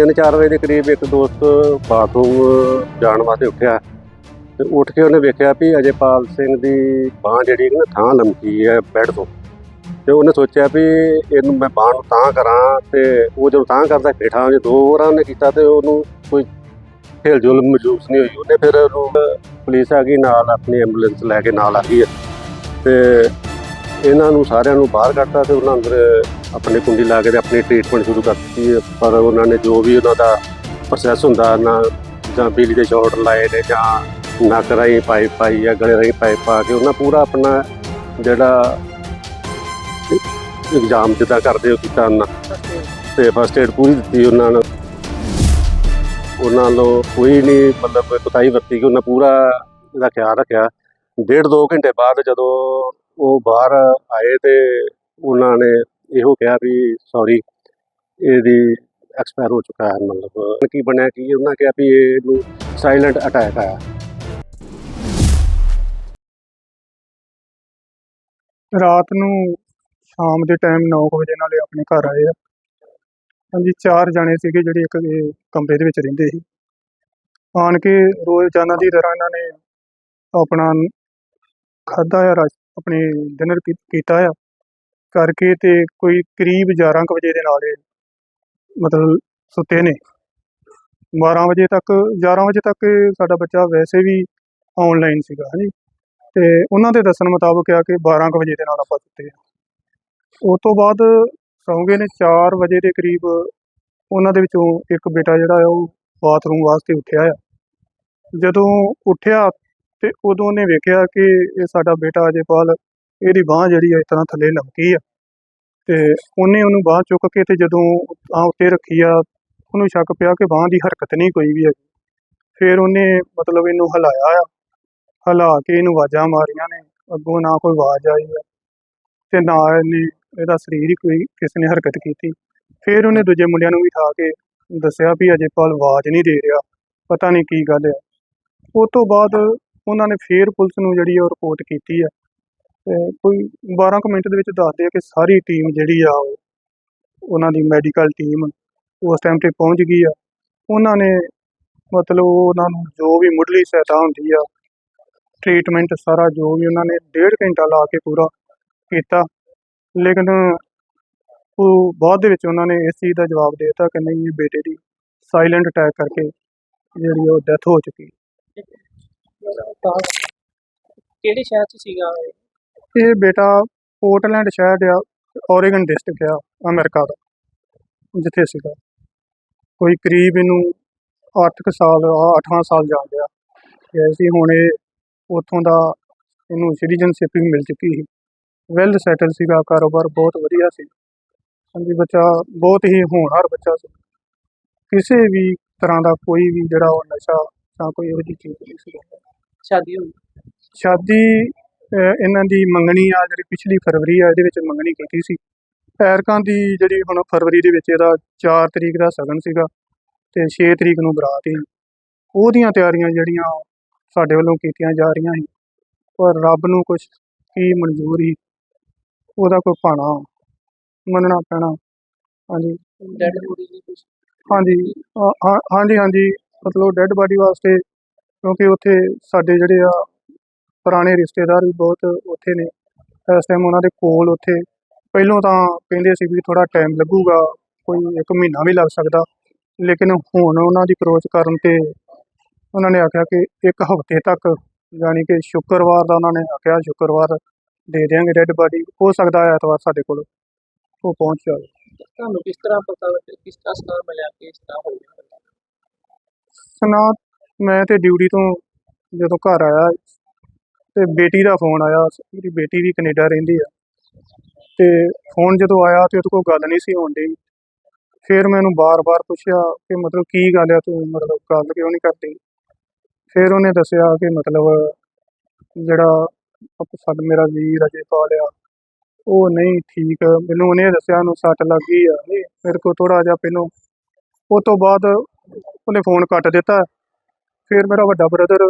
ਤਿੰਨ ਚਾਰ ਵਜੇ ਦੇ ਕਰੀਬ ਇੱਕ ਦੋਸਤ ਬਾਥਰੂਮ ਜਾਣ ਵਾਸਤੇ ਉੱਠਿਆ। ਤੇ ਉੱਠ ਕੇ ਉਹਨੇ ਵੇਖਿਆ ਵੀ ਅਜੇਪਾਲ ਸਿੰਘ ਦੀ ਬਾਹ ਜਿਹੜੀ ਨਾ, ਥਾਂ ਲਮਕੀ ਹੈ ਬੈੱਡ ਤੋਂ। ਤੇ ਉਹਨੇ ਸੋਚਿਆ ਵੀ ਇਹਨੂੰ ਮੈਂ ਬਾਹ ਨੂੰ ਤਾਂ ਕਰਾਂ ਤੇ ਉਹ ਜਦੋਂ ਤਾਂ ਕਰਦਾ, ਹੇਠਾਂ ਜੇ ਦੋ ਵਾਰਾਂ ਉਹਨੇ ਕੀਤਾ ਤੇ ਉਹਨੂੰ ਕੋਈ ਹਿਲ ਜੁਲ ਮਹਿਸੂਸ ਨਹੀਂ ਹੋਈ। ਉਹਨੇ ਫਿਰ ਉਹਨੂੰ ਪੁਲਿਸ ਆ ਗਈ, ਨਾਲ ਆਪਣੀ ਐਂਬੂਲੈਂਸ ਲੈ ਕੇ ਨਾਲ ਆ ਗਈ ਹੈ। ਤੇ ਇਹਨਾਂ ਨੂੰ ਸਾਰਿਆਂ ਨੂੰ ਬਾਹਰ ਕੱਢਤਾ ਤੇ ਉਹਨਾਂ ਅੰਦਰ ਆਪਣੇ ਕੁੰਡੀ ਲਾ ਕੇ ਤੇ ਆਪਣੀ ਟ੍ਰੀਟਮੈਂਟ ਸ਼ੁਰੂ ਕਰ ਦਿੱਤੀ ਪਰ ਉਹਨਾਂ ਨੇ ਜੋ ਵੀ ਉਹਨਾਂ ਦਾ ਪ੍ਰੋਸੈਸ ਹੁੰਦਾ, ਨਾ ਜਾਂ ਬਿਜਲੀ ਦੇ ਸ਼ਾਰਟ ਲਾਏ ਨੇ ਜਾਂ ਨੱਕ ਰਾਹੀਂ ਪਾਈਪ ਪਾਈ ਜਾਂ ਗਲੇ ਰਾਹੀਂ ਪਾਈਪ ਪਾ ਕੇ, ਉਹਨਾਂ ਪੂਰਾ ਆਪਣਾ ਜਿਹੜਾ ਇਗਜ਼ਾਮ ਜਿੱਦਾਂ ਕਰਦੇ ਹੋ ਕੀਤਾ ਉਹਨਾਂ ਤੇ ਫਸਟ ਏਡ ਪੂਰੀ ਦਿੱਤੀ ਉਹਨਾਂ ਨੂੰ। ਉਹਨਾਂ ਨੂੰ ਕੋਈ ਨਹੀਂ ਮਤਲਬ ਕੁਤਾਈ ਵਰਤੀ ਕਿ ਉਹਨਾਂ ਪੂਰਾ ਇਹਦਾ ਖਿਆਲ ਰੱਖਿਆ। ਡੇਢ ਦੋ ਘੰਟੇ ਬਾਅਦ ਜਦੋਂ ਉਹ ਬਾਹਰ ਆਏ ਤੇ ਉਹਨਾਂ ਨੇ ਇਹੋ ਕਿਹਾ ਵੀ ਸੌਰੀ ਇਹਦੀ ਐਕਸਪਾਇਰ ਹੋ ਚੁੱਕਾ ਹੈ, ਮਤਲਬ ਕੀ ਬਣਿਆ, ਕੀ ਉਹਨਾਂ ਕਿਹਾ ਵੀ ਇਹਨੂੰ ਸਾਇਲੈਂਟ ਅਟੈਕ ਆਇਆ। ਰਾਤ ਨੂੰ ਸ਼ਾਮ ਦੇ ਟਾਈਮ 9 ਵਜੇ ਨਾਲੇ ਆਪਣੇ ਘਰ ਆਏ ਆ। ਹਾਂਜੀ, ਚਾਰ ਜਾਣੇ ਸੀਗੇ ਜਿਹੜੇ ਇੱਕ ਇਹ ਕਮਰੇ ਦੇ ਵਿੱਚ ਰਹਿੰਦੇ ਸੀ। ਆਣ ਕੇ ਰੋਜ਼ਾਨਾ ਦੀ ਤਰ੍ਹਾਂ ਇਹਨਾਂ ਨੇ ਆਪਣਾ ਖਾਦਾ ਆ ਰਾਤ ਆਪਣੇ ਡਿਨਰ ਕੀਤਾ ਆ। ਕਰਕੇ ਤੇ ਕੋਈ ਕਰੀਬ 11 ਕੁ ਵਜੇ ਦੇ ਨਾਲ ਇਹ ਮਤਲਬ ਸੁੱਤੇ ਨੇ। 12 ਵਜੇ ਤੱਕ 11 ਵਜੇ ਤੱਕ ਸਾਡਾ ਬੱਚਾ ਵੈਸੇ ਵੀ ਆਨਲਾਈਨ ਸੀਗਾ, ਹਾਂਜੀ। ਤੇ ਉਹਨਾਂ ਦੇ ਦੱਸਣ ਮੁਤਾਬਕ ਆ ਕਿ 12 ਕੁ ਵਜੇ ਦੇ ਨਾਲ ਆਪਾਂ ਸੁੱਤੇ ਆ। ਉਸ ਤੋਂ ਬਾਅਦ ਸੌਂਗੇ ਨੇ 4 ਵਜੇ ਦੇ ਕਰੀਬ, ਉਹਨਾਂ ਦੇ ਵਿੱਚੋਂ ਇੱਕ ਬੇਟਾ ਜਿਹੜਾ ਆ ਉਹ ਬਾਥਰੂਮ ਵਾਸਤੇ ਉੱਠਿਆ ਆ। ਜਦੋਂ ਉੱਠਿਆ ਤੇ ਉਦੋਂ ਉਹਨੇ ਵੇਖਿਆ ਕਿ ਇਹ ਸਾਡਾ ਬੇਟਾ ਅਜੇਪਾਲ, ਇਹਦੀ ਬਾਹ ਜਿਹੜੀ ਆ ਇਸ ਤਰ੍ਹਾਂ ਥੱਲੇ ਲਮਕੀ ਆ। ਤੇ ਉਹਨੇ ਉਹਨੂੰ ਬਾਹ ਚੁੱਕ ਕੇ ਤੇ ਜਦੋਂ ਆ ਉੱਤੇ ਰੱਖੀ ਆ, ਉਹਨੂੰ ਸ਼ੱਕ ਪਿਆ ਕਿ ਬਾਹ ਦੀ ਹਰਕਤ ਨਹੀਂ ਕੋਈ ਵੀ ਹੈਗੀ। ਫਿਰ ਉਹਨੇ ਮਤਲਬ ਇਹਨੂੰ ਹਿਲਾਇਆ ਆ। ਹਿਲਾ ਕੇ ਇਹਨੂੰ ਆਵਾਜ਼ਾਂ ਮਾਰੀਆਂ ਨੇ, ਅੱਗੋਂ ਨਾ ਕੋਈ ਆਵਾਜ਼ ਆਈ ਆ ਤੇ ਨਾ ਇਹਨੇ ਇਹਦਾ ਸਰੀਰ ਹੀ ਕੋਈ ਕਿਸੇ ਨੇ ਹਰਕਤ ਕੀਤੀ। ਫਿਰ ਉਹਨੇ ਦੂਜੇ ਮੁੰਡਿਆਂ ਨੂੰ ਵੀ ਉਠਾ ਕੇ ਦੱਸਿਆ ਵੀ ਅਜੇਪਾਲ ਆਵਾਜ਼ ਨਹੀਂ ਦੇ ਰਿਹਾ, ਪਤਾ ਨਹੀਂ ਕੀ ਗੱਲ ਹੈ ਉਸ ਤੋਂ ਬਾਅਦ ਉਹਨਾਂ ਨੇ ਫੇਰ ਪੁਲਿਸ ਨੂੰ ਜਿਹੜੀ ਉਹ ਰਿਪੋਰਟ ਕੀਤੀ ਆ। ਤੇ ਕੋਈ 12 ਕੁ ਮਿੰਟ ਦੇ ਵਿੱਚ ਦੱਸਦੇ ਆ ਕਿ ਸਾਰੀ ਟੀਮ ਜਿਹੜੀ ਆ ਉਹ, ਉਹਨਾਂ ਦੀ ਮੈਡੀਕਲ ਟੀਮ ਉਸ ਟਾਈਮ ਤੇ ਪਹੁੰਚ ਗਈ ਆ। ਉਹਨਾਂ ਨੇ ਮਤਲਬ ਉਹਨਾਂ ਨੂੰ ਜੋ ਵੀ ਮੁੱਢਲੀ ਸਹਾਇਤਾ ਹੁੰਦੀ ਆ ਟ੍ਰੀਟਮੈਂਟ ਸਾਰਾ ਜੋ ਵੀ ਉਹਨਾਂ ਨੇ ਡੇਢ ਘੰਟਾ ਲਾ ਕੇ ਪੂਰਾ ਕੀਤਾ। ਲੇਕਿਨ ਉਹ ਬਾਅਦ ਦੇ ਵਿੱਚ ਉਹਨਾਂ ਨੇ ਇਸ ਚੀਜ਼ ਦਾ ਜਵਾਬ ਦੇ ਦਿੱਤਾ ਕਿ ਨਹੀਂ ਇਹ ਬੇਟੇ ਦੀ ਸਾਇਲੈਂਟ ਅਟੈਕ ਕਰਕੇ ਜਿਹੜੀ ਉਹ ਡੈਥ ਹੋ ਚੁੱਕੀ। ਕਿਹੜੇ ਸ਼ਹਿਰ ਚ ਸੀਗਾ ਇਹ? ਇਹ ਬੇਟਾ ਪੋਰਟਲੈਂਡ ਸ਼ਹਿਰ ਆ ਓਰੇਗਨ ਡਿਸਟ੍ਰਿਕਟ ਆ, ਅਮਰੀਕਾ ਦਾ, ਜਿੱਥੇ ਸੀਗਾ। ਕੋਈ ਕਰੀਬ ਇਹਨੂੰ 8 ਸਾਲ 8ਵਾਂ ਸਾਲ ਜਾ ਰਿਹਾ ਤੇ ਅਸੀਂ ਹੁਣ ਇਹ ਉੱਥੋਂ ਦਾ ਇਹਨੂੰ ਸਿਟੀਜ਼ਨਸ਼ਿਪ ਵੀ ਮਿਲ ਚੁੱਕੀ ਸੀ। ਵੈਲ ਸੈਟਲ ਸੀਗਾ, ਕਾਰੋਬਾਰ ਬਹੁਤ ਵਧੀਆ ਸੀ। ਹਾਂਜੀ, ਬੱਚਾ ਬਹੁਤ ਹੀ ਹੋਣਹਾਰ ਬੱਚਾ ਸੀ। ਕਿਸੇ ਵੀ ਤਰ੍ਹਾਂ ਦਾ ਕੋਈ ਵੀ ਜਿਹੜਾ ਉਹ ਨਸ਼ਾ ਜਾਂ ਕੋਈ ਇਹੋ ਜਿਹੀ ਚੀਜ਼ ਨਹੀਂ ਸੀ। ਸ਼ਾਦੀ ਹੋਈ? ਸ਼ਾਦੀ ਇਹਨਾਂ ਦੀ ਮੰਗਣੀ ਆ ਜਿਹੜੀ ਪਿਛਲੀ ਫਰਵਰੀ ਆ ਇਹਦੇ ਵਿੱਚ ਮੰਗਣੀ ਕੀਤੀ ਸੀ। ਐਰਕਾਂ ਦੀ ਜਿਹੜੀ ਹੁਣ ਫਰਵਰੀ ਦੇ ਵਿੱਚ ਇਹਦਾ 4 ਤਰੀਕ ਦਾ ਸਗਨ ਸੀਗਾ ਤੇ 6 ਤਰੀਕ ਨੂੰ ਬਰਾਤ ਸੀ। ਉਹਦੀਆਂ ਤਿਆਰੀਆਂ ਜਿਹੜੀਆਂ ਸਾਡੇ ਵੱਲੋਂ ਕੀਤੀਆਂ ਜਾ ਰਹੀਆਂ ਸੀ ਪਰ ਰੱਬ ਨੂੰ ਕੁਝ ਕੀ ਮਨਜ਼ੂਰ ਉਹਦਾ ਕੋਈ ਭਾਣਾ ਮੰਨਣਾ ਪੈਣਾ। ਹਾਂਜੀ। ਡੈਡ ਬੋਡੀ ਹਾਂਜੀ। ਹਾਂਜੀ ਹਾਂਜੀ। ਮਤਲਬ ਡੈੱਡ ਬਾਡੀ ਵਾਸਤੇ ਕਿਉਂਕਿ ਉੱਥੇ ਸਾਡੇ ਜਿਹੜੇ ਆ ਪੁਰਾਣੇ ਰਿਸ਼ਤੇਦਾਰ ਵੀ ਬਹੁਤ ਉੱਥੇ ਨੇ। ਇਸ ਟਾਈਮ ਉਹਨਾਂ ਦੇ ਕੋਲ ਉੱਥੇ ਪਹਿਲੋਂ ਤਾਂ ਕਹਿੰਦੇ ਸੀ ਵੀ ਥੋੜਾ ਟਾਈਮ ਲੱਗੂਗਾ ਕੋਈ ਇੱਕ ਮਹੀਨਾ ਵੀ ਲੱਗ ਸਕਦਾ। ਲੇਕਿਨ ਹੁਣ ਉਹਨਾਂ ਦੀ ਅਪਰੋਚ ਕਰਨ ਤੇ ਉਹਨਾਂ ਨੇ ਆਖਿਆ ਕਿ ਇੱਕ ਹਫ਼ਤੇ ਤੱਕ ਯਾਨੀ ਕਿ ਸ਼ੁੱਕਰਵਾਰ ਦਾ ਉਹਨਾਂ ਨੇ ਆਖਿਆ ਸ਼ੁੱਕਰਵਾਰ ਦੇ ਦਿਆਂਗੇ ਡੈੱਡ ਬਾਡੀ ਹੋ ਸਕਦਾ ਹੈ ਐਤਵਾਰ ਸਾਡੇ ਕੋਲ ਉਹ ਪਹੁੰਚ ਜਾਵੇ। ਤੁਹਾਨੂੰ ਕਿਸ ਤਰ੍ਹਾਂ ਪਤਾ ਲੱਗਿਆ ਕਿਸ ਤਰ੍ਹਾਂ ਸਲਾਹ ਮਿਲਿਆ ਕਿ ਇਸ ਤਰ੍ਹਾਂ ਹੋ ਗਿਆ ਮੈਂ ਤੇ ਡਿਊਟੀ ਤੋਂ ਜਦੋਂ ਘਰ ਆਇਆ ਤੇ ਬੇਟੀ ਦਾ ਫੋਨ ਆਇਆ, ਮੇਰੀ ਬੇਟੀ ਵੀ ਕੈਨੇਡਾ ਰਹਿੰਦੀ ਆ। ਤੇ ਫੋਨ ਜਦੋਂ ਆਇਆ ਤੇ ਉਹਦੇ ਕੋਲ ਗੱਲ ਨਹੀਂ ਸੀ ਹੋਣ ਡਈ। ਫਿਰ ਮੈਂ ਉਹਨੂੰ ਬਾਰ-ਬਾਰ ਪੁੱਛਿਆ ਕਿ ਮਤਲਬ ਕੀ ਗੱਲ ਆ ਤੂੰ, ਮਤਲਬ ਗੱਲ ਕਿਉਂ ਨਹੀਂ ਕਰਦੀ? ਫਿਰ ਉਹਨੇ ਦੱਸਿਆ ਕਿ ਮਤਲਬ ਜਿਹੜਾ ਆਪ- ਮੇਰਾ ਵੀਰ ਅਜੇ ਪਾਲਿਆ, ਉਹ ਨਹੀਂ ਠੀਕ। ਮੈਨੂੰ ਉਹਨੇ ਦੱਸਿਆ ਉਹਨੂੰ ਸੱਟ ਲੱਗ ਗਈ ਆ। ਨਹੀਂ ਮੇਰੇ ਕੋਲ ਥੋੜਾ ਜਿਹਾ ਪਹਿਲੋਂ, ਉਹ ਤੋਂ ਬਾਅਦ ਉਹਨੇ ਫੋਨ ਕੱਟ ਦਿੱਤਾ। ਫਿਰ ਮੇਰਾ ਵੱਡਾ ਬ੍ਰਦਰ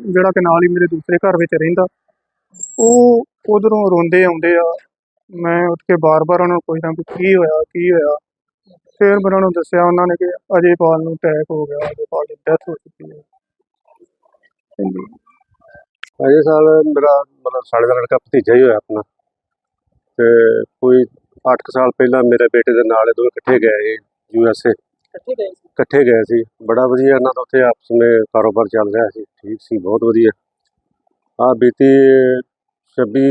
ਜਿਹੜਾ ਕਿ ਨਾਲ ਹੀ ਮੇਰੇ ਦੂਸਰੇ ਘਰ ਵਿੱਚ ਰਹਿੰਦਾ ਉਹ ਉਧਰੋਂ ਰੋਂਦੇ ਆਉਂਦੇ ਆ। ਮੈਂ ਉੱਠ ਕੇ ਬਾਰ-ਬਾਰ ਉਹਨਾਂ ਨੂੰ ਪੁੱਛਦਾ ਕਿ ਕੀ ਹੋਇਆ ਕੀ ਹੋਇਆ? ਫਿਰ ਮੈਂ ਉਹਨਾਂ ਨੂੰ ਦੱਸਿਆ ਉਹਨਾਂ ਨੇ ਕਿ ਅਜੇਪਾਲ ਨੂੰ ਅਟੈਕ ਹੋ ਗਿਆ ਅਜੇਪਾਲ ਦੀ ਡੈਥ ਹੋ ਚੁੱਕੀ ਹੈ। ਅਜੇ ਸਾਲ ਮੇਰਾ ਮਤਲਬ ਸਾਲੇ ਦਾ ਲੜਕਾ ਭਤੀਜਾ ਹੀ ਹੋਇਆ ਆਪਣਾ। ਤੇ ਕੋਈ 8 ਸਾਲ ਪਹਿਲਾਂ ਮੇਰੇ ਬੇਟੇ ਦੇ ਨਾਲ ਇਹ ਦੋਵੇਂ ਇਕੱਠੇ ਗਏ ਯੂ ਐਸ ਏ। ਇਕੱਠੇ ਗਏ ਇਕੱਠੇ ਗਏ ਸੀ। ਬੜਾ ਵਧੀਆ ਇਹਨਾਂ ਦਾ ਉੱਥੇ ਆਪਸ ਵਿੱਚ ਕਾਰੋਬਾਰ ਚੱਲ ਰਿਹਾ ਸੀ। ਠੀਕ ਸੀ, ਬਹੁਤ ਵਧੀਆ। ਆ ਬੀਤੀ 26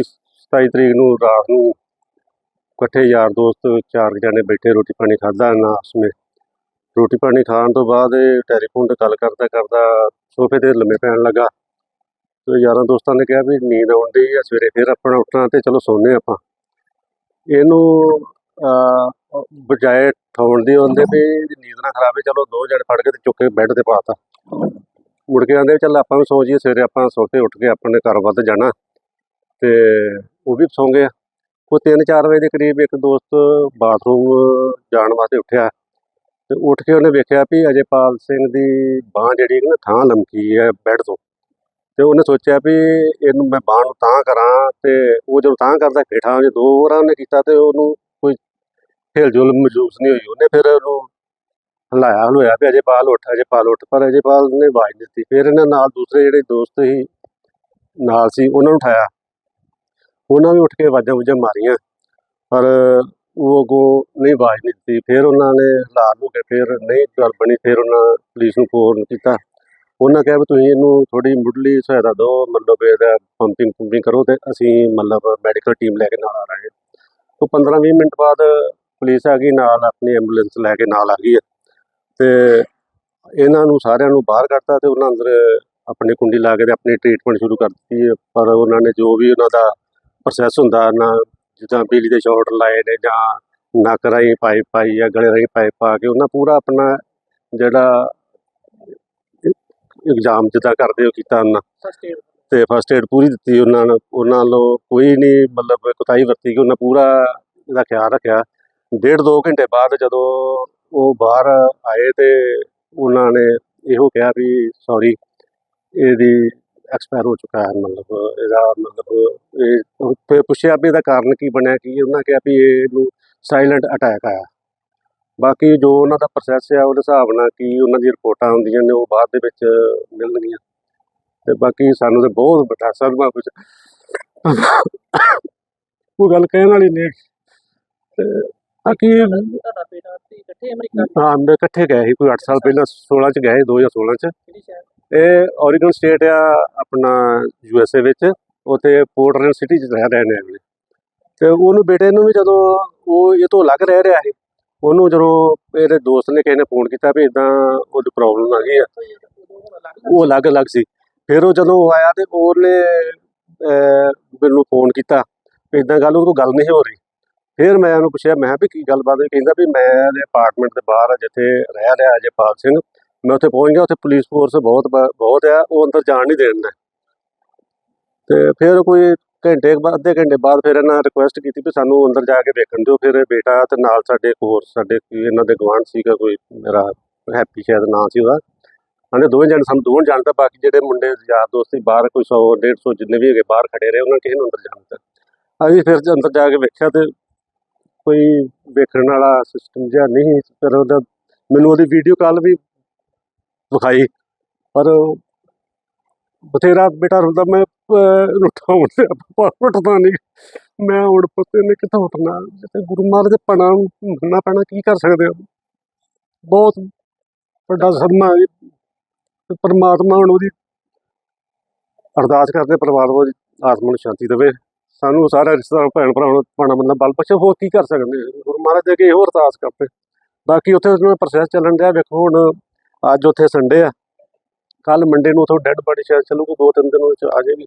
27 ਤਰੀਕ ਨੂੰ ਰਾਤ ਨੂੰ ਇਕੱਠੇ ਯਾਰ ਦੋਸਤ ਚਾਰ ਜਣੇ ਬੈਠੇ, ਰੋਟੀ ਪਾਣੀ ਖਾਦਾ ਨਾ ਆਪਸ ਵਿੱਚ। ਰੋਟੀ ਪਾਣੀ ਖਾਣ ਤੋਂ ਬਾਅਦ ਇਹ ਟੈਲੀਫੋਨ ਤੇ ਗੱਲ ਕਰਦਾ ਕਰਦਾ ਸੋਫੇ ਤੇ ਲੰਮੇ ਪੈਣ ਲੱਗਾ। ਤੇ ਯਾਰਾਂ ਦੋਸਤਾਂ ਨੇ ਕਿਹਾ ਵੀ ਨੀਂਦ ਆਉਣ ਦੀ ਆ, ਸਵੇਰੇ ਫਿਰ ਆਪਣਾ ਉੱਠਣਾ ਤੇ ਚਲੋ ਸੌਂਦੇ ਆਪਾਂ। ਇਹਨੂੰ ਬਜਾਏ ਠੋਣ ਦੀ ਹੁੰਦੇ ਵੀ ਇਹਦੀ ਨੀਂਦ ਨਾ ਖਰਾਬ ਹੈ ਚਲੋ ਦੋ ਜਣੇ ਫੜ ਕੇ ਤੇ ਚੁੱਕ ਕੇ ਬੈੱਡ ਤੇ ਪਾਤਾ ਮੁੜ ਕੇ ਆਂਦੇ ਚੱਲ ਆਪਾਂ ਵੀ ਸੌ ਜਾਈਏ, ਸਵੇਰੇ ਆਪਾਂ ਸੌ ਕੇ ਉੱਠ ਕੇ ਆਪਣੇ ਘਰ ਵੱਲ ਜਾਣਾ। ਤੇ ਉਹ ਵੀ ਸੌਂ ਗਏ। ਕੋਈ 3-4 ਵਜੇ ਦੇ ਕਰੀਬ ਇੱਕ ਦੋਸਤ ਬਾਥਰੂਮ ਜਾਣ ਵਾਸਤੇ ਉੱਠਿਆ। ਤੇ ਉੱਠ ਕੇ ਉਹਨੇ ਵੇਖਿਆ ਵੀ ਅਜੇਪਾਲ ਸਿੰਘ ਦੀ ਬਾਹ ਜਿਹੜੀ ਨਾ, ਥਾਂ ਲਮਕੀ ਹੈ ਬੈੱਡ ਤੋਂ। ਤੇ ਉਹਨੇ ਸੋਚਿਆ ਵੀ ਇਹਨੂੰ ਮੈਂ ਬਾਹ ਨੂੰ ਤਾਂ ਕਰਾਂ ਤੇ ਉਹ ਜਦੋਂ ਤਾਂ ਕਰਦਾ, ਹੇਠਾਂ ਜੇ ਦੋ ਵਾਰਾਂ ਉਹਨੇ ਕੀਤਾ ਤੇ ਉਹਨੂੰ ਕੋਈ ਹਿਲ ਜੁਲ ਮਹਿਸੂਸ ਨਹੀਂ ਹੋਈ। ਉਹਨੇ ਫਿਰ ਉਹਨੂੰ ਹਲਾਇਆ ਹਲੋਇਆ ਵੀ ਅਜੇ ਪਾਲ ਉੱਠ, ਅਜੇ ਪਾਲ ਉੱਠ, ਪਰ ਅਜੇ ਪਾਲ ਨੇ ਆਵਾਜ਼ ਨਹੀਂ ਦਿੱਤੀ। ਫਿਰ ਇਹਨਾਂ ਨਾਲ ਦੂਸਰੇ ਜਿਹੜੇ ਦੋਸਤ ਸੀ, ਨਾਲ ਸੀ, ਉਹਨਾਂ ਨੂੰ ਉਠਾਇਆ। ਉਹਨਾਂ ਵੀ ਉੱਠ ਕੇ ਆਵਾਜ਼ਾਂ ਵੂਜ਼ਾਂ ਮਾਰੀਆਂ, ਪਰ ਉਹ ਅੱਗੋਂ ਨਹੀਂ ਆਵਾਜ਼ ਨਹੀਂ ਦਿੱਤੀ। ਫਿਰ ਉਹਨਾਂ ਨੇ ਹਾਲਾਤ ਹੋ ਕੇ ਫਿਰ ਨਹੀਂ ਗੱਲ ਬਣੀ, ਫਿਰ ਉਹਨਾਂ ਪੁਲਿਸ ਨੂੰ ਫੋਨ ਕੀਤਾ। ਉਹਨਾਂ ਕਿਹਾ ਵੀ ਤੁਸੀਂ ਇਹਨੂੰ ਥੋੜੀ ਮੁੱਢਲੀ ਸਹਾਇਤਾ ਦਿਓ, ਮਤਲਬ ਇਹਦਾ ਪੰਪਿੰਗ ਪੰਪਿੰਗ ਕਰੋ ਤੇ ਅਸੀਂ ਮਤਲਬ ਮੈਡੀਕਲ ਟੀਮ ਲੈ ਕੇ ਨਾਲ ਆ ਰਹੇ ਹਾਂ ਤੋਂ 15-20 ਮਿੰਟ ਬਾਅਦ ਪੁਲਿਸ ਆ ਗਈ ਨਾਲ ਆਪਣੀ ਐਂਬੂਲੈਂਸ ਲੈ ਕੇ ਨਾਲ ਆ ਗਈ ਹੈ। ਤੇ ਇਹਨਾਂ ਨੂੰ ਸਾਰਿਆਂ ਨੂੰ ਬਾਹਰ ਕੱਢਤਾ ਤੇ ਉਹਨਾਂ ਅੰਦਰ ਆਪਣੀ ਕੁੰਡੀ ਲਾ ਕੇ ਤੇ ਆਪਣੀ ਟ੍ਰੀਟਮੈਂਟ ਸ਼ੁਰੂ ਕਰ ਦਿੱਤੀ ਪਰ ਉਹਨਾਂ ਨੇ ਜੋ ਵੀ ਉਹਨਾਂ ਦਾ ਪ੍ਰੋਸੈਸ ਹੁੰਦਾ ਨਾ ਜਿੱਦਾਂ ਬਿਜਲੀ ਦੇ ਸ਼ਾਰਟ ਲਾਏ ਨੇ ਜਾਂ ਨੱਕ ਰਾਹੀਂ ਪਾਈਪ ਪਾਈ ਜਾਂ ਗਲੇ ਰਾਹੀਂ ਪਾਈਪ ਪਾ ਕੇ ਉਹਨਾਂ ਪੂਰਾ ਆਪਣਾ ਜਿਹੜਾ ਇਗਜ਼ਾਮ ਜਿੱਦਾਂ ਕਰਦੇ ਹੋ ਕੀਤਾ ਉਹਨਾਂ। ਤੇ ਫਸਟ ਏਡ ਪੂਰੀ ਦਿੱਤੀ ਉਹਨਾਂ ਨੂੰ। ਉਹਨਾਂ ਵੱਲੋਂ ਕੋਈ ਨਹੀਂ ਮਤਲਬ ਕੁਤਾਹੀ ਵਰਤੀ ਕਿ ਉਹਨਾਂ ਪੂਰਾ ਇਹਦਾ ਖਿਆਲ ਰੱਖਿਆ। ਡੇਢ ਦੋ ਘੰਟੇ ਬਾਅਦ ਜਦੋਂ ਉਹ ਬਾਹਰ ਆਏ ਤੇ ਉਹਨਾਂ ਨੇ ਇਹੋ ਕਿਹਾ ਵੀ ਸੌਰੀ ਇਹਦੀ ਐਕਸਪਾਇਰ ਹੋ ਚੁੱਕਾ ਹੈ, ਮਤਲਬ ਇਹਦਾ ਮਤਲਬ ਇਹ ਫਿਰ ਪੁੱਛਿਆ ਵੀ ਇਹਦਾ ਕਾਰਨ ਕੀ ਬਣਿਆ, ਕੀ ਉਹਨਾਂ ਕਿਹਾ ਵੀ ਇਹਨੂੰ ਸਾਇਲੈਂਟ ਅਟੈਕ ਆਇਆ। ਬਾਕੀ ਜੋ ਉਹਨਾਂ ਦਾ ਪ੍ਰੋਸੈਸ ਹੈ ਉਹਦੇ ਹਿਸਾਬ ਨਾਲ ਕੀ ਉਹਨਾਂ ਦੀ ਰਿਪੋਰਟਾਂ ਆਉਂਦੀਆਂ ਨੇ, ਉਹ ਬਾਅਦ ਦੇ ਵਿੱਚ ਮਿਲਣਗੀਆਂ। ਤੇ ਬਾਕੀ ਸਾਨੂੰ ਤੇ ਬਹੁਤ ਵੱਡਾ ਸਦਮਾ ਕੁਝ ਉਹ ਗੱਲ ਕਹਿਣ ਵਾਲੀ ਨਹੀਂ ਤੇ ਬਾਕੀ ਤੁਹਾਡਾ ਬੇਟਾ ਤੇ ਇਕੱਠੇ ਅਮਰੀਕਾ ਹਾਂ ਮੈਂ ਇਕੱਠੇ ਗਏ ਸੀ ਕੋਈ 8 ਸਾਲ ਪਹਿਲਾਂ 16 ਚ ਗਏ 2016 ਚ। ਕਿਹੜੀ ਸ਼ਹਿਰ? ਇਹ ਓਰੀਗਨ ਸਟੇਟ ਆ ਆਪਣਾ ਯੂ ਐਸ ਏ ਵਿੱਚ ਉੱਥੇ ਪੋਰਟਲੈਂਡ ਸਿਟੀ ਚ ਰਹਿ ਰਹੇ ਨੇ ਅਗਲੇ। ਤੇ ਉਹਨੂੰ ਬੇਟੇ ਨੂੰ ਵੀ ਜਦੋਂ ਉਹ ਇਹ ਤੋਂ ਅਲੱਗ ਰਹਿ ਰਿਹਾ ਸੀ ਉਹਨੂੰ ਜਦੋਂ ਇਹਦੇ ਦੋਸਤ ਨੇ ਕਿਸੇ ਨੇ ਫੋਨ ਕੀਤਾ ਵੀ ਇਦਾਂ ਉਹਦੀ ਪ੍ਰੋਬਲਮ ਆ ਗਈ ਆ। ਹੁਣ ਅਲੱਗ ਉਹ ਅਲੱਗ-ਅਲੱਗ ਸੀ? ਫਿਰ ਉਹ ਜਦੋਂ ਉਹ ਆਇਆ ਤੇ ਉਹਨੇ ਮੈਨੂੰ ਫੋਨ ਕੀਤਾ ਵੀ ਇਦਾਂ ਗੱਲ ਉਹਦੇ ਕੋਲ ਗੱਲ ਨਹੀਂ ਹੋ ਰਹੀ। ਫਿਰ ਮੈਂ ਉਹਨੂੰ ਪੁੱਛਿਆ, ਮੈਂ ਵੀ ਕੀ ਗੱਲਬਾਤ ਹੈ ਕਹਿੰਦਾ ਵੀ ਮੈਂ ਇਹਦੇ ਅਪਾਰਟਮੈਂਟ ਦੇ ਬਾਹਰ ਜਿੱਥੇ ਰਹਿ ਰਿਹਾ ਅਜੇਪਾਲ ਸਿੰਘ। ਮੈਂ ਉੱਥੇ ਪਹੁੰਚ ਗਿਆ, ਉੱਥੇ ਪੁਲਿਸ ਫੋਰਸ ਬਹੁਤ ਬ- ਬਹੁਤ ਆ, ਉਹ ਅੰਦਰ ਜਾਣ ਨਹੀਂ ਦੇਣ ਤੇ ਫਿਰ ਕੋਈ ਘੰਟੇ ਬਾਅਦ, ਅੱਧੇ ਘੰਟੇ ਬਾਅਦ ਫਿਰ ਇਹਨਾਂ ਰਿਕੁਐਸਟ ਕੀਤੀ ਵੀ ਸਾਨੂੰ ਅੰਦਰ ਜਾ ਕੇ ਵੇਖਣ ਦਿਓ। ਫਿਰ ਬੇਟਾ ਤੇ ਨਾਲ ਸਾਡੇ ਇੱਕ ਹੋਰ, ਸਾਡੇ ਕੀ ਇਹਨਾਂ ਦੇ ਗਵਾਂਢ ਸੀਗਾ, ਕੋਈ ਮੇਰਾ ਹੈਪੀ ਸ਼ਾਇਦ ਨਾਂ ਸੀ ਉਹਦਾ। ਕਹਿੰਦੇ ਦੋਵੇਂ ਜਣ ਸਾਨੂੰ ਦੋਵੇਂ ਜਾਣਦਾ, ਬਾਕੀ ਜਿਹੜੇ ਮੁੰਡੇ ਯਾਰ ਦੋਸਤ ਸੀ, ਬਾਹਰ ਕੋਈ 100 150 ਜਿੰਨੇ ਵੀ ਹੈਗੇ ਬਾਹਰ ਖੜੇ ਰਹੇ, ਉਹਨਾਂ ਨੇ ਕਿਸੇ ਨੂੰ ਅੰਦਰ ਜਾਣ ਦਿੱਤਾ। ਅਸੀਂ ਫਿਰ ਅੰਦਰ ਜਾ ਕੇ ਵੇਖਿਆ ਤੇ ਕੋਈ ਵੇਖਣ ਵਾਲਾ ਸਿਸਟਮ ਜਿਹਾ ਨਹੀਂ ਫਿਰ ਉਹਦਾ ਮੈਨੂੰ ਉਹਦੀ ਵੀਡੀਓ ਕਾਲ ਵੀ ਵਿਖਾਈ। ਪਰ ਬਥੇਰਾ ਬੇਟਾ ਰੁਲਦਾ, ਮੈਂ ਉਠਾਉਣ ਤੇ ਉੱਠਦਾ ਨਹੀਂ ਮੈਂ ਹੁਣ ਪੁੱਤੇ ਨੇ ਕਿੱਥੋਂ ਉੱਠਣਾ? ਤੇ ਗੁਰੂ ਮਹਾਰਾਜ ਦੇ ਪਣਾ ਨੂੰ ਮੰਨਣਾ ਪੈਣਾ, ਕੀ ਕਰ ਸਕਦੇ ਹਾਂ ਬਹੁਤ ਵੱਡਾ ਸਦਮਾ ਹੈ। ਪਰਮਾਤਮਾ ਹੁਣ ਉਹਦੀ ਅਰਦਾਸ ਕਰਦੇ ਪਰਮਾਤਮਾ ਦੀ ਆਤਮਾ ਨੂੰ ਸ਼ਾਂਤੀ ਦੇਵੇ। ਸਾਨੂੰ ਸਾਰਾ ਰਿਸ਼ਤੇਦਾਰ ਭੈਣ ਭਰਾ ਨੂੰ ਪਾਣਾ ਬੰਦਾ ਬਲ ਪਛੇ, ਹੋਰ ਕੀ ਕਰ ਸਕਦੇ ਗੁਰੂ ਮਹਾਰਾਜ ਦੇ ਅੱਗੇ ਇਹੋ ਅਰਦਾਸ ਕਰਦੇ ਬਾਕੀ ਉੱਥੇ ਉਹਨਾਂ ਪ੍ਰੋਸੈਸ ਚੱਲਣ ਡਿਆ, ਵੇਖੋ ਹੁਣ ਅੱਜ ਉੱਥੇ ਸੰਡੇ ਆ। ਕੱਲ ਮੰਡੇ ਨੂੰ ਉਥੋਂ ਡੈੱਡ ਬਾਡੀ ਸ਼ਾਇਦ ਚੱਲੂਗੀ ਦੋ ਤਿੰਨ ਦਿਨ ਵਿੱਚ ਆ ਜਾਏਗੀ।